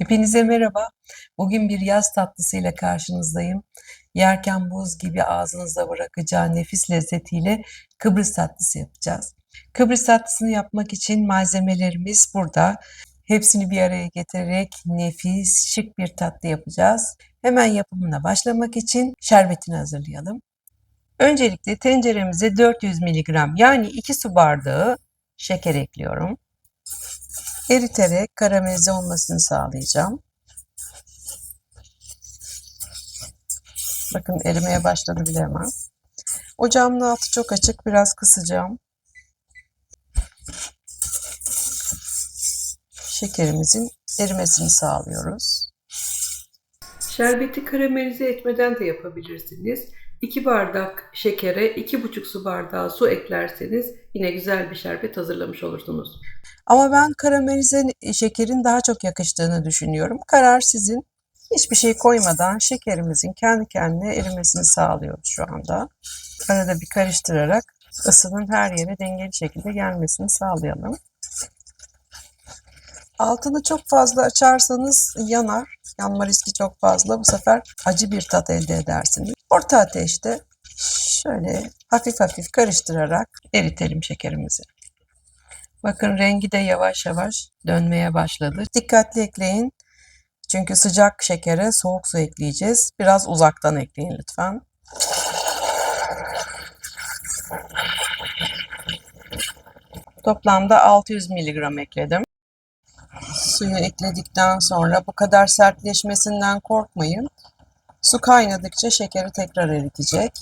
Hepinize merhaba. Bugün bir yaz tatlısıyla karşınızdayım. Yerken buz gibi ağzınıza bırakacağı nefis lezzetiyle Kıbrıs tatlısı yapacağız. Kıbrıs tatlısını yapmak için malzemelerimiz burada. Hepsini bir araya getirerek nefis, şık bir tatlı yapacağız. Hemen yapımına başlamak için şerbetini hazırlayalım. Öncelikle tenceremize 400 mg yani 2 su bardağı şeker ekliyorum. Eriterek karamelize olmasını sağlayacağım. Bakın erimeye başladı bile hemen. Ocağımın altı çok açık. Biraz kısacağım. Şekerimizin erimesini sağlıyoruz. Şerbeti karamelize etmeden de yapabilirsiniz. 2 bardak şekere 2,5 su bardağı su eklerseniz yine güzel bir şerbet hazırlamış olursunuz. Ama ben karamelize şekerin daha çok yakıştığını düşünüyorum. Karar sizin. Hiçbir şey koymadan şekerimizin kendi kendine erimesini sağlıyoruz şu anda. Arada bir karıştırarak ısının her yere dengeli şekilde gelmesini sağlayalım. Altını çok fazla açarsanız yanar. Yanma riski çok fazla. Bu sefer acı bir tat elde edersiniz. Orta ateşte şöyle hafif hafif karıştırarak eritelim şekerimizi. Bakın rengi de yavaş yavaş dönmeye başladı. Dikkatli ekleyin. Çünkü sıcak şekere soğuk su ekleyeceğiz. Biraz uzaktan ekleyin lütfen. Toplamda 600 mg ekledim. Suyu ekledikten sonra bu kadar sertleşmesinden korkmayın. Su kaynadıkça şekeri tekrar eritecek.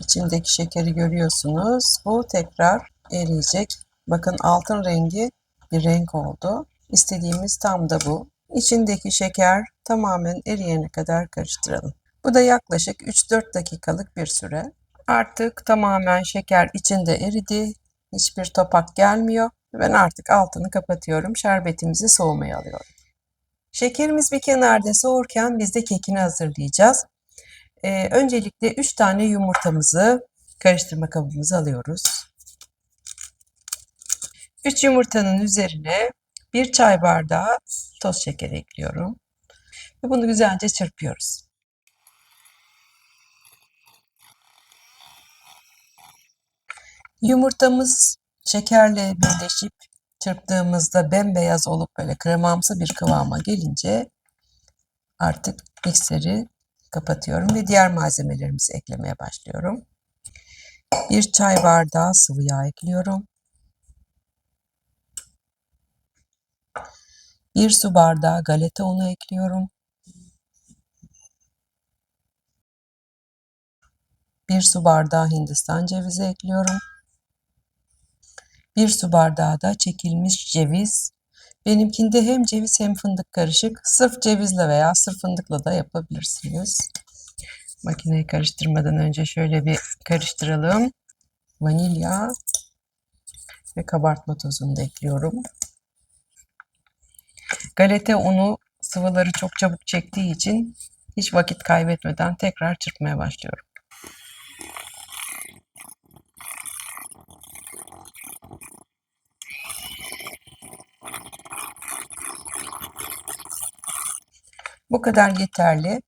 İçindeki şekeri görüyorsunuz. Bu tekrar eriyecek. Bakın altın rengi bir renk oldu. İstediğimiz tam da bu. İçindeki şeker tamamen eriyene kadar karıştıralım. Bu da yaklaşık 3-4 dakikalık bir süre. Artık tamamen şeker içinde eridi. Hiçbir topak gelmiyor. Ben artık altını kapatıyorum. Şerbetimizi soğumaya alıyorum. Şekerimiz bir kenarda soğurken biz de kekini hazırlayacağız. Ee, öncelikle 3 tane yumurtamızı karıştırma kabımıza alıyoruz. 3 yumurtanın üzerine 1 çay bardağı toz şeker ekliyorum. Ve bunu güzelce çırpıyoruz. Yumurtamız şekerle birleşip çırptığımızda bembeyaz olup böyle kremamsı bir kıvama gelince artık mikseri kapatıyorum ve diğer malzemelerimizi eklemeye başlıyorum. Bir çay bardağı sıvı yağ ekliyorum. Bir su bardağı galeta unu ekliyorum. Bir su bardağı hindistan cevizi ekliyorum. Bir su bardağı da çekilmiş ceviz. Benimkinde hem ceviz hem fındık karışık. Sırf cevizle veya sırf fındıkla da yapabilirsiniz. Makineyi karıştırmadan önce şöyle bir karıştıralım. Vanilya ve kabartma tozunu da ekliyorum. Galeta unu sıvıları çok çabuk çektiği için hiç vakit kaybetmeden tekrar çırpmaya başlıyorum. Bu kadar yeterli.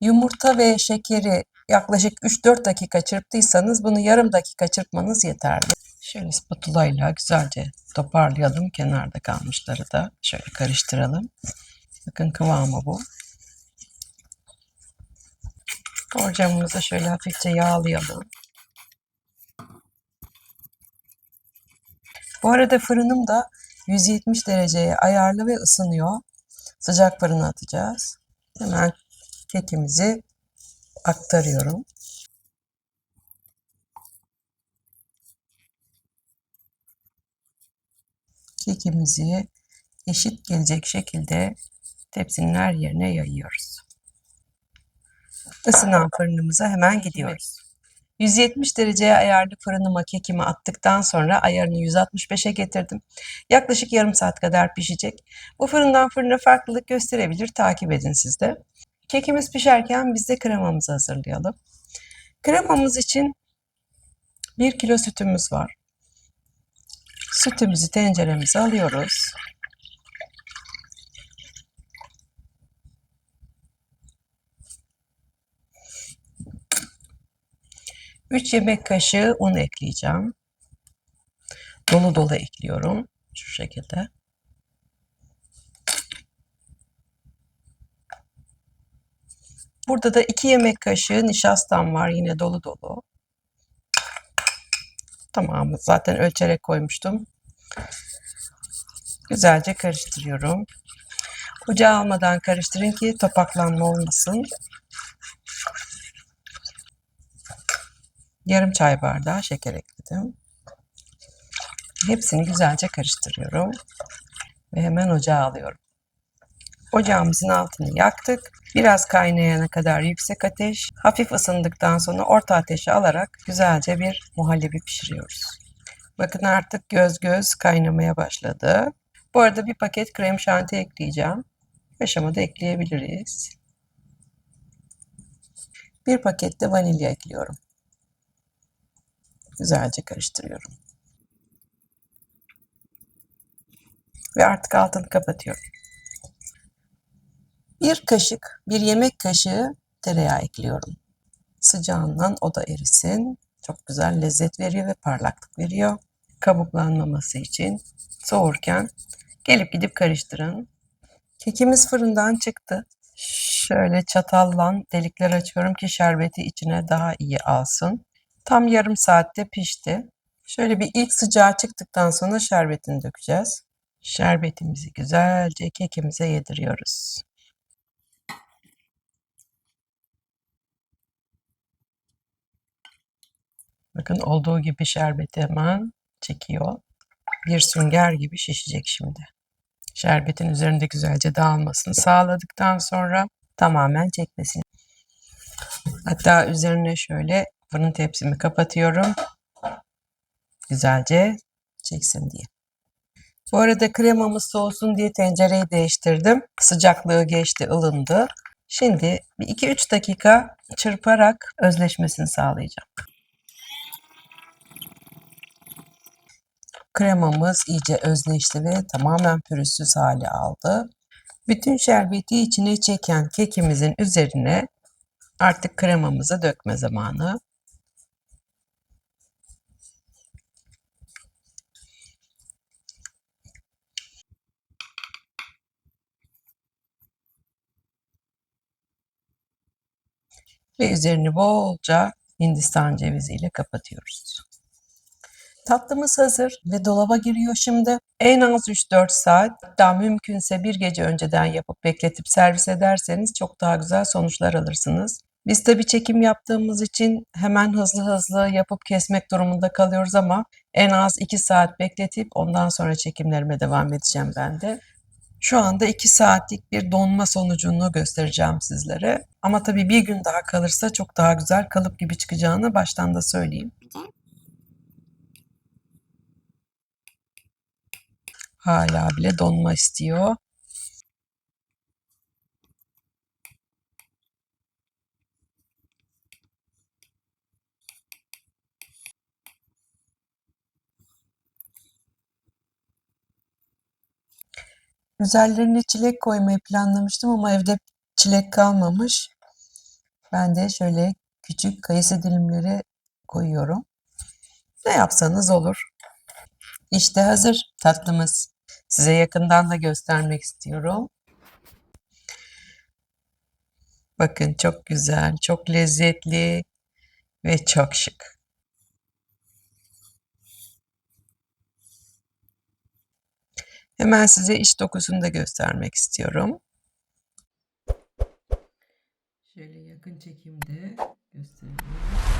Yumurta ve şekeri yaklaşık 3-4 dakika çırptıysanız bunu yarım dakika çırpmanız yeterli. Şöyle spatula ile güzelce toparlayalım. Kenarda kalmışları da şöyle karıştıralım. Bakın kıvamı bu. Borcamımızı şöyle hafifçe yağlayalım. Bu arada fırınım da 170 dereceye ayarlı ve ısınıyor. Sıcak fırına atacağız. Hemen kekimizi aktarıyorum. Kekimizi eşit gelecek şekilde tepsinin her yerine yayıyoruz. Isınan fırınımıza hemen gidiyoruz. 170 dereceye ayarlı fırınıma kekimi attıktan sonra ayarını 165'e getirdim. Yaklaşık yarım saat kadar pişecek. Bu fırından fırına farklılık gösterebilir. Takip edin siz de. Kekimiz pişerken biz de kremamızı hazırlayalım. Kremamız için 1 kilo sütümüz var. Sütümüzü tenceremize alıyoruz. 3 yemek kaşığı un ekleyeceğim. Dolu dolu ekliyorum. Şu şekilde. Burada da 2 yemek kaşığı nişastam var. Yine dolu dolu. Tamam. Zaten ölçerek koymuştum. Güzelce karıştırıyorum. Ocağı almadan karıştırın ki topaklanma olmasın. Yarım çay bardağı şeker ekledim. Hepsini güzelce karıştırıyorum. Ve hemen ocağa alıyorum. Ocağımızın altını yaktık. Biraz kaynayana kadar yüksek ateş, hafif ısındıktan sonra orta ateşe alarak güzelce bir muhallebi pişiriyoruz. Bakın artık göz göz kaynamaya başladı. Bu arada bir paket krem şanti ekleyeceğim. Aşamada ekleyebiliriz. Bir paket de vanilya ekliyorum. Güzelce karıştırıyorum. Ve artık altını kapatıyorum. Bir kaşık, bir yemek kaşığı tereyağı ekliyorum. Sıcağından o da erisin. Çok güzel lezzet veriyor ve parlaklık veriyor. Kabuklanmaması için soğurken gelip gidip karıştırın. Kekimiz fırından çıktı. Şöyle çatalla delikler açıyorum ki şerbeti içine daha iyi alsın. Tam yarım saatte pişti. Şöyle bir ilk sıcağı çıktıktan sonra şerbetini dökeceğiz. Şerbetimizi güzelce kekimize yediriyoruz. Bakın olduğu gibi şerbeti hemen çekiyor. Bir sünger gibi şişecek şimdi. Şerbetin üzerinde güzelce dağılmasını sağladıktan sonra tamamen çekmesini. Hatta üzerine şöyle fırın tepsimi kapatıyorum. Güzelce çeksin diye. Bu arada kremamız soğusun diye tencereyi değiştirdim. Sıcaklığı geçti, ılındı. Şimdi bir 2-3 dakika çırparak özleşmesini sağlayacağım. Kremamız iyice özleşti ve tamamen pürüzsüz hale aldı. Bütün şerbeti içine çeken kekimizin üzerine artık kremamızı dökme zamanı. Ve üzerini bolca Hindistan ceviziyle kapatıyoruz. Tatlımız hazır ve dolaba giriyor şimdi. En az 3-4 saat hatta mümkünse bir gece önceden yapıp bekletip servis ederseniz çok daha güzel sonuçlar alırsınız. Biz tabi çekim yaptığımız için hemen hızlı hızlı yapıp kesmek durumunda kalıyoruz ama en az 2 saat bekletip ondan sonra çekimlerime devam edeceğim ben de. Şu anda 2 saatlik bir donma sonucunu göstereceğim sizlere. Ama tabii bir gün daha kalırsa çok daha güzel kalıp gibi çıkacağını baştan da söyleyeyim. Hala bile donma istiyor. Üzerlerine çilek koymayı planlamıştım ama evde çilek kalmamış. Ben de şöyle küçük kayısı dilimleri koyuyorum. Ne yapsanız olur. İşte hazır tatlımız. Size yakından da göstermek istiyorum. Bakın çok güzel, çok lezzetli ve çok şık. Hemen size iç dokusunu da göstermek istiyorum. Şöyle yakın çekimde göstereyim.